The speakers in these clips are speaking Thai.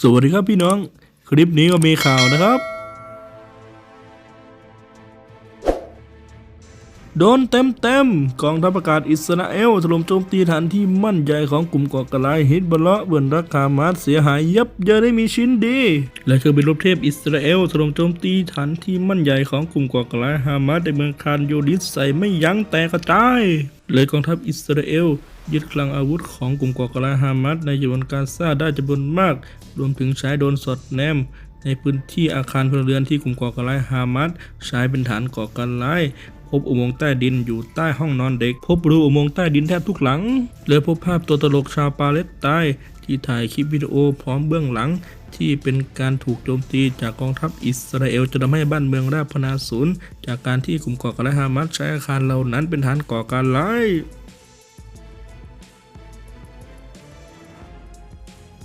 สวัสดีครับพี่น้อง คลิปนี้ก็มีข่าวนะครับ โดนเต็มเต็มๆกองทัพอากาศอิสราเอลถล่มโจมตีฐานที่มั่นใหญ่ของกลุ่มก่อการร้ายฮิตบลเลาะเบือนรักคามาสเสียหายยับเยินได้มีชิ้นดี และเครื่องบินรบเทพอิสราเอลถล่มโจมตีฐานที่มั่นใหญ่ของกลุ่มก่อการร้ายฮามาสในเมืองคานโยนิสใส่ไม่ยั้งแตกกระจายเลยกองทัพอิสราเอล ยึดคลังอาวุธของกลุ่มก่อการร้ายฮามาสในฉนวนการซาได้จำนวนมาก รวมถึงใช้โดนสอดแนม ในพื้นที่อาคารพลเรือนที่กลุ่มก่อการร้ายฮามาสใช้เป็นฐานก่อการร้ายพบอุโมงค์ใต้ดินอยู่ใต้ห้องนอนเด็ก พบรูอุโมงค์ใต้ดินแทบทุกหลังเลยพบภาพตัวตลกชาวปาเลสไตน์ที่ถ่ายคลิปวิดีโอพร้อมเบื้องหลัง ที่เป็นการถูกโจมตีจากกองทัพอิสราเอลจนทำให้บ้านเมืองราบพนาศูนย์ จากการที่กลุ่มก่อการร้ายฮามาสใช้อาคารเหล่านั้นเป็นฐานก่อการร้าย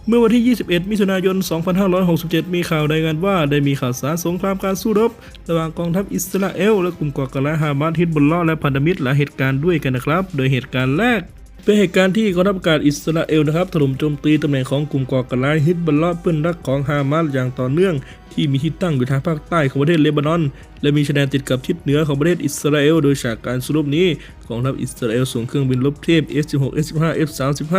เมื่อวันที่ 21 มิถุนายน 2567 มีข่าวรายงานว่าได้มีข่าวสารสงครามการสู้รบ ระหว่างกองทัพอิสราเอลและกลุ่มก่อการร้ายฮามาสฮิตบุลลอและพันธมิตรหลายเหตุการณ์ด้วยกันนะครับ โดยเหตุการณ์แรก เป็นเหตุการณ์ที่กองทัพอากาศอิสราเอลนะครับถล่มโจมตีตำแหน่งของกลุ่มก่อการร้ายฮิตบุลลอฮ์เพื่อนรักของฮามาสอย่างต่อเนื่อง ที่มีที่ตั้งอยู่ทางภาคใต้ของประเทศเลบานอน และมีชายแดนติดกับทิศเหนือของประเทศอิสราเอล โดยจากการสู้รบนี้กองทัพอิสราเอลส่งเครื่องบินรบเทพ F-16 F-15 F-35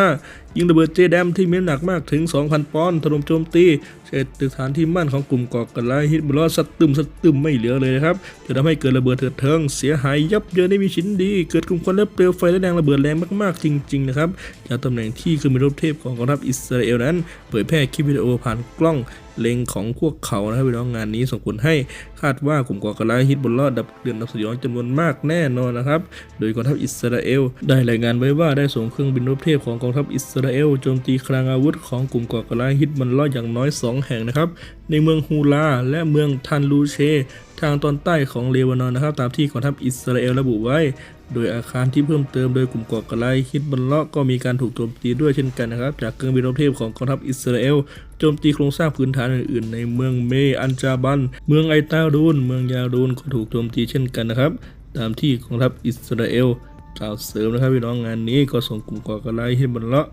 ยิงระเบิดเจแดมที่มีน้ำหนักมากถึง 2,000 ปอนด์ถล่มโจมตี เศษตึกฐานที่มั่นของกลุ่มก่อการร้ายฮิตบุลลอสัดตึมสัดตึมไม่เหลือเลยนะครับจนทำให้เกิดระเบิดเถิดเทิงเสียหายยับเยินได้มีชิ้นดี เกิดกลุ่มควันและเปลวไฟและแรงระเบิดแรงมากๆจริงๆนะครับจากตำแหน่งที่คืองบินรบเทพของกองทัพอิสราเอลนั้น เผยแพร่คลิปวิดีโอผ่านกล้องเล็งของพวกเขานะครับพี่น้องงานนี้ส่งผลให้คาดว่ากลุ่มก่อการร้ายฮิตบุลลอฮ์ดับเดือนดับสยองจำนวนมากแน่นอนนะครับ โดยกองทัพอิสราเอล ได้รายงานไว้ว่าได้ส่งเครื่องบินรบเทพของกองทัพอิสราเอลโจมตีคลังอาวุธของกลุ่มก่อการร้ายฮิตบุลลอฮ์อย่างน้อย 2 แห่งนะครับ ในเมืองฮูลาและเมืองทันลูเชทางตอนใต้ของเลบานอนนะครับ ตามที่กองทัพอิสราเอลระบุไว้ โดยอาคารที่เพิ่มเติมโดยกลุ่มก่อการร้ายฮิตบัลเลาะก็มีการถูกโจมตีด้วยเช่นกันนะครับ จากเครื่องบินรบเทพของกองทัพอิสราเอลโจมตีโครงสร้างพื้นฐานอื่นๆ ในเมืองเมอันจาบัน เมืองไอตารูน เมืองยารูนก็ถูกโจมตีเช่นกันนะครับ ตามที่กองทัพอิสราเอลกล่าวเสริมนะครับพี่น้องงานนี้ก็ส่งกลุ่มก่อการร้ายฮิตบัลเลาะ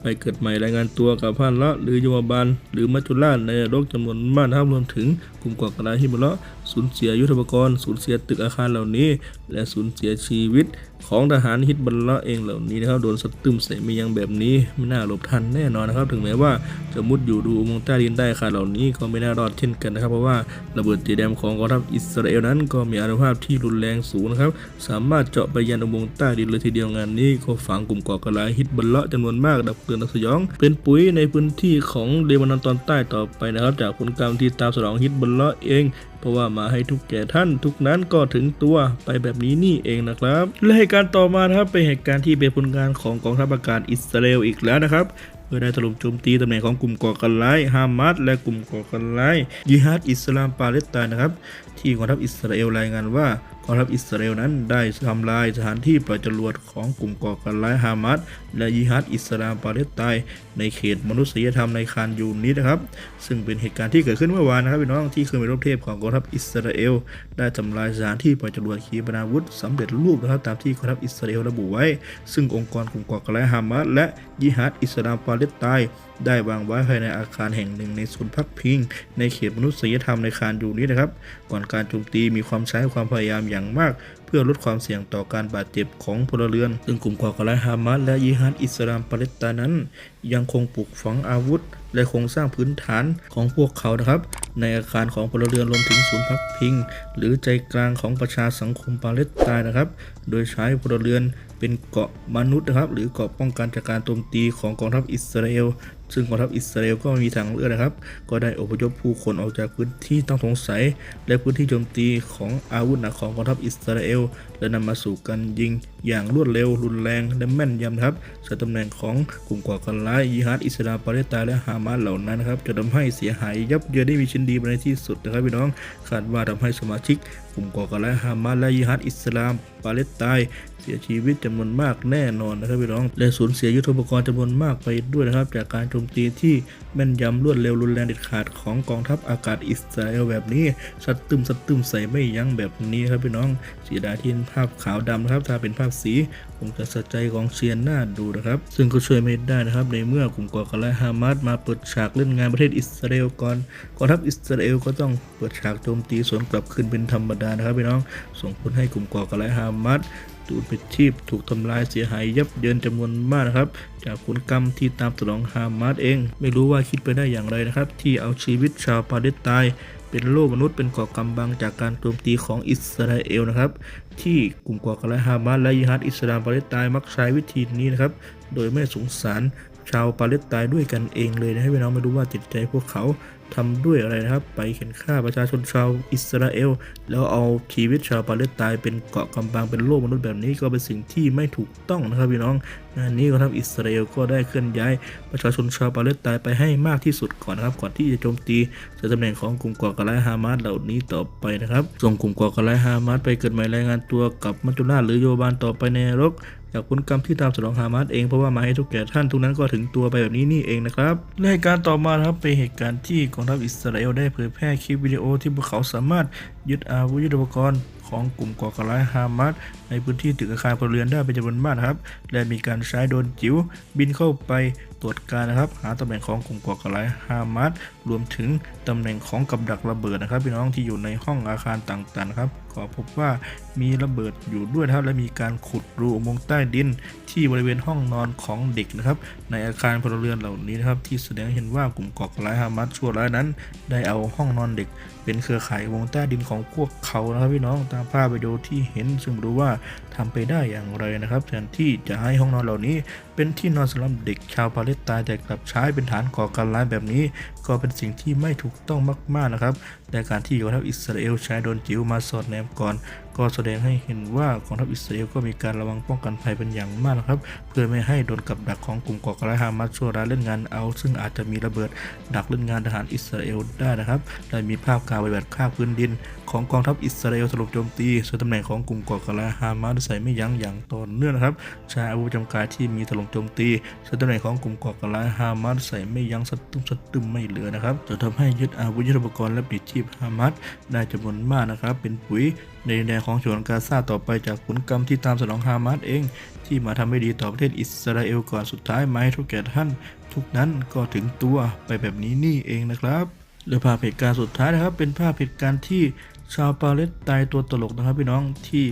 ไปเกิดใหม่รายงานตัวกับพานละหรือโยมบาล หรือมัจจุราชในโลกจำนวนมากนะครับรวมถึงกลุ่มก่อการร้ายฮิบุระสูญเสียยุทธปกรณ์สูญเสียตึกอาคารเหล่านี้ และสูญเสียชีวิต ของทหารฮิตบัลละเองเหล่านี้นะครับโดนสดตึมใส่ไม่ยังแบบนี้ไม่น่าหลบทันแน่นอนนะครับ ถึงแม้ว่าจะมุดอยู่ดูอุโมงค์ใต้ดินได้คารเหล่านี้ก็ไม่น่ารอดเช่นกันนะครับ เพราะว่าระเบิดตีแดมของกองทัพอิสราเอลนั้น ก็มีอานุภาพที่รุนแรงสูงนะครับ สามารถเจาะไปยันอุโมงค์ใต้ดินเลยทีเดียวงานนี้ก็ฝังกลุ่มก่อการร้ายฮิตบัลละจำนวนมากดับเตือนดับสยอง เป็นปุ๋ยในพื้นที่ของเลบานอนตอนใต้ต่อไปนะครับ จากผลกรรมที่ตามสนองฮิตบัลละเอง เพราะว่ามาให้ทุกแก่ท่านทุกนั้นก็ถึงตัวไปแบบนี้นี่เองนะครับ และเหตุการณ์ต่อมานะครับเป็นเหตุการณ์ที่เป็นผลงานของกองทัพอากาศอิสราเอลอีกแล้วนะครับเพื่อได้ถล่มโจมตีตำแหน่งของกลุ่มก่อการร้ายฮามาสและกลุ่มก่อการร้ายยิฮัดอิสลามปาเลสไตน์นะครับที่กองทัพอิสราเอลรายงานว่ากองทัพอิสราเอลนั้นได้ทำลายสถานที่ปล่อยจรวดของกลุ่มก่อการร้ายฮามาสและยิฮัดอิสลามปาเลสไตน์ในเขตมนุษยธรรมในคานยูนิสนะครับ ซึ่งเป็นเหตุการณ์ที่เกิดขึ้นเมื่อวานนะครับพี่น้องที่เครื่องบินรบเทพของกองทัพอิสราเอล ได้ทำลายสถานที่ปล่อยจรวดขีปนาวุธสำเร็จรูปนะครับตามที่กองทัพอิสราเอลระบุไว้ ซึ่งองค์กรกลุ่มก่อการร้ายฮามาสและยิฮัดอิสลามปาเลสไตน์ได้วางไว้ภายในอาคารแห่งหนึ่งในศูนย์พักพิง ในเขตมนุษยธรรมในคานยูนี้นะครับก่อนการโจมตีมีความใช้ความพยายามอย่างมาก เพื่อลดความเสี่ยงต่อการบาดเจ็บของพลเรือน ซึ่งกลุ่มก่อการร้ายฮามาสและยิฮัดอิสลามปาเลสไตน์นั้น ยังคงปลูกฝังอาวุธ และโครงสร้างพื้นฐานของพวกเขานะครับ ในอาคารของพลเรือนรวมถึงศูนย์พักพิง หรือใจกลางของประชาสังคมปาเลสไตน์นะครับ โดยใช้พลเรือนเป็นเกาะมนุษย์นะครับ หรือเกาะป้องกันจากการโจมตีของกองทัพอิสราเอล ซึ่งกองทัพอิสราเอลก็ไม่มีทางเลือกนะครับ ก็ได้อพยพผู้คนออกจากพื้นที่ต้องสงสัย และพื้นที่โจมตีของอาวุธหนักของกองทัพอิสราเอล และนำมาสู่การยิงอย่างรวดเร็ว รุนแรง และแม่นยำครับใส่ตำแหน่งของกลุ่มก่อการร้ายยิฮัดอิสลามปาเลสไตน์และฮามาสเหล่านั้นนะครับจะทำให้เสียหายยับเยินได้มีชิ้นดีไปในที่สุดนะครับพี่น้องคาดว่าทำให้สมาชิกกลุ่มก่อการร้ายฮามาสและยิฮัดอิสลามปาเลสไตน์เสียชีวิตจำนวนมากแน่นอนนะครับพี่น้อง และสูญเสียยุทโธปกรณ์จำนวนมากไปด้วยนะครับ จากการโจมตีที่แม่นยำรวดเร็วรุนแรงเด็ดขาดของกองทัพอากาศอิสราเอลแบบนี้สัดตึมสัดตึมใส่ไม่ยั้งแบบนี้ครับพี่น้องเสียดายที่เห็นภาพขาวดำนะครับถ้าเป็นภาพสีคงจะสะใจของเชียนหน้าดูนะครับ ซึ่งก็ช่วยไม่ได้นะครับ ในเมื่อกลุ่มก่อการร้ายฮามาสมาเปิดฉากเล่นงานประเทศอิสราเอลก่อนกองทัพอิสราเอลก็ต้องเปิดฉากโจมตีสวนกลับคืนเป็นธรรมดานะครับพี่น้อง ส่งผลให้กลุ่มก่อการร้ายฮามาสตูนเป็นชีพถูกทำลายเสียหายยับเยินจำนวนมากนะครับ จากผลกรรมที่ตามสนองฮามาสเอง ไม่รู้ว่าคิดไปได้อย่างไรนะครับ ที่เอาชีวิตชาวปาเลสไตน์ เป็นโลกมนุษย์เป็นก่อกำบังจากการโจมตีของอิสราเอลนะครับ ที่กลุ่มก่อการร้ายฮามาสและยิฮัดอิสลามปาเลสไตน์มักใช้วิธีนี้นะครับ โดยไม่สงสาร ชาวปาเลสไตน์ด้วยกันเองเลยนะให้พี่น้องไม่รู้ว่าจิตใจพวกเขาทำด้วยอะไรนะครับ ไปเข็นฆ่าประชาชนชาวอิสราเอล แล้วเอาชีวิตชาวปาเลสไตน์เป็นเกาะกำบังเป็นโลกมนุษย์แบบนี้ก็เป็นสิ่งที่ไม่ถูกต้องนะครับพี่น้องงานนี้กองทัพอิสราเอลก็ได้เคลื่อนย้ายประชาชนชาวปาเลสไตน์ไปให้มากที่สุดก่อนนะครับก่อนที่จะโจมตีจากตำแหน่งของกลุ่มก่อการร้ายฮามาสเหล่านี้ต่อไปนะครับส่งกลุ่มก่อการร้ายฮามาสไปเกิดใหม่รายงานตัวกับมัจจุราชหรือโยบานต่อไปในนรก จากผลกรรมที่ตามสนองฮามาสเองเพราะว่ามาให้ทุกแก่ท่านทุกนั้นก็ถึงตัวไปแบบนี้นี่เองนะครับและเหตุการณ์ต่อมาครับเป็นเหตุการณ์ที่กองทัพอิสราเอลได้เผยแพร่คลิปวิดีโอที่พวกเขาสามารถยึดอาวุธยุทโธปกรณ์ของกลุ่มก่อการร้ายฮามาสในพื้นที่ตึกอาคารพลเรือนได้เป็นจำนวนมากครับ และมีการใช้โดรนจิ๋วบินเข้าไปตรวจการนะครับ หาตำแหน่งของกลุ่มก่อการร้ายฮามาสรวมถึงตำแหน่งของกับดักระเบิดนะครับพี่น้องที่อยู่ในห้องอาคารต่างๆครับก็พบว่ามีระเบิดอยู่ด้วยนะครับและมีการขุดรูอุโมงค์ใต้ดิน ที่บริเวณห้องนอนของเด็กนะครับ ในอาคารพลเรือนเหล่านี้นะครับ ที่แสดงเห็นว่ากลุ่มก่อการร้ายฮามาสชั่วร้ายนั้น ได้เอาห้องนอนเด็ก เป็นเครือข่ายวงใต้ดินของพวกเขานะครับพี่น้องตามภาพวิดีโอที่เห็น ซึ่งรู้ว่าทำไปได้อย่างไรนะครับแทนที่จะให้ห้องนอนเหล่านี้ เป็นที่นอนสำหรับเด็กชาวปาเลสไตน์แต่กลับใช้เป็นฐานก่อการร้ายแบบนี้ ก็เป็นสิ่งที่ไม่ถูกต้องมากๆนะครับ และการที่กองทัพอิสราเอลใช้โดนจิ๋วมาสอดแนมก่อน ก็แสดงให้เห็นว่ากองทัพอิสราเอลก็มีการระวังป้องกันภัยเป็นอย่างมากนะครับ เพื่อไม่ให้โดนกับดักของกลุ่มก่อการร้ายฮามาสชั่วร้ายเล่นงานเอา ซึ่งอาจจะมีระเบิดดักเล่นงานทหารอิสราเอลได้นะครับและมีภาพการปฏิบัติฆ่าพื้นดิน ของกองทัพอิสราเอลถล่มโจมตีส่วนตำแหน่งของกลุ่มก่อการร้ายฮามาสใส่ไม่ยั้งอย่างต่อเนื่องนะครับใช้อาวุธจำกายที่มีถล่มโจมตีส่วนตำแหน่งของกลุ่มก่อการร้ายฮามาสใส่ไม่ยั้งสตุ้มสะตึมไม่เหลือนะครับจนทำให้ยึดอาวุธยุทโธปกรณ์และปลิดชีพฮามาสได้จำนวนมากนะครับ เป็นปุ๋ยในแนวของฉนวนกาซาต่อไปจากผลกรรมที่ตามสนองฮามาสเอง ที่มาทำไม่ดีต่อประเทศอิสราเอลก่อนสุดท้ายมาให้ทุกแก่ท่าน ทุกนั้นก็ถึงตัวไปแบบนี้นี่เองนะครับและภาพเหตุการณ์สุดท้ายนะครับ เป็นภาพเหตุการณ์ที่ชาวปาเลสไตน์ตัวตลกนะครับพี่น้องที่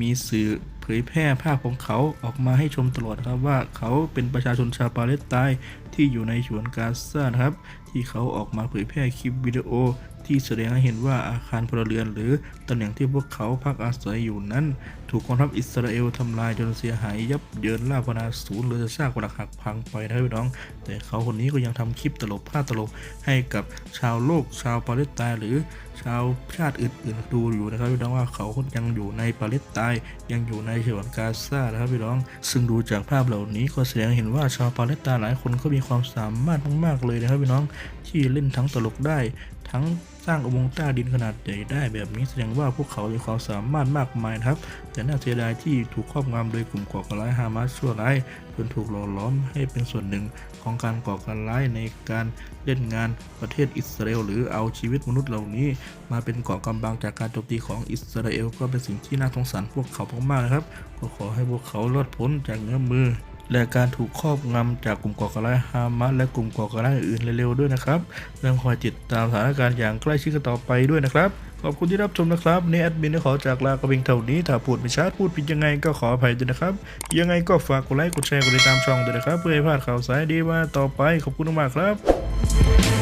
มีสื่อเผยแพร่ภาพของเขาออกมาให้ชมตลอดนะครับว่าเขาเป็นประชาชนชาวปาเลสไตน์ที่อยู่ในฉนวนกาซานะครับ ที่เขาออกมาเผยแพร่คลิปวิดีโอ ที่แสดงให้เห็นว่าอาคารพลเรือนหรือตำแหน่งที่พวกเขาพักอาศัยอยู่นั้น ถูกกองทัพอิสราเอลทำลายจนเสียหายยับเยินล่าพนาศูนย์หรือจะซากปรักหักพังไปนะพี่น้อง แต่เขาคนนี้ก็ยังทำคลิปตลกภาพตลกให้กับชาวโลกชาวปาเลสไตน์หรือชาวชาติอื่นๆดูอยู่นะครับพี่น้องว่าเขายังอยู่ในปาเลสไตน์ยังอยู่ในฉวนกาซานะครับพี่น้อง ซึ่งดูจากภาพเหล่านี้ก็แสดงเห็นว่าชาวปาเลสไตน์หลายคนก็มีความสามารถมากๆเลยนะครับพี่น้อง ที่เล่นทั้งตลกได้ ทั้งสร้างอุโมงค์ใต้ดินขนาดใหญ่ได้แบบนี้แสดงว่าพวกเขามีความสามารถมากมายครับ แต่น่าเสียดายที่ถูกครอบงำโดยกลุ่มก่อการร้ายฮามาสชั่วร้ายจนถูกหล่อล้อมให้เป็นส่วนหนึ่งของการก่อการร้ายในการเล่นงานประเทศอิสราเอลหรือเอาชีวิตมนุษย์เหล่านี้ มาเป็นเกาะกำบังจากการโจมตีของอิสราเอลก็เป็นสิ่งที่น่าสงสารพวกเขามากๆนะครับ ก็ขอให้พวกเขารอดพ้นจากเงื้อมือ และการถูกครอบงำจากกลุ่มก่อการร้ายฮามาสและกลุ่มก่อการร้ายอื่นๆเร็วๆด้วยนะครับยังคอยติดตามสถานการณ์อย่างใกล้ชิดกันต่อไปด้วยนะครับ ขอบคุณที่รับชมนะครับนี่แอดมินขอจากลากระเบงเท่านี้ ถ้าพูดไม่ชัดพูดผิดยังไงก็ขออภัยด้วยนะครับ ยังไงก็ฝากกดไลค์กดแชร์กดติดตามช่องด้วยนะครับ เพื่อให้พลาดข่าวสารดีว่าต่อไปขอบคุณมากครับ